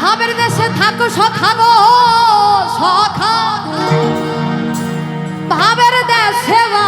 ভাবের দেশে থাকো সখাগো সখা ভাবের দেশে বা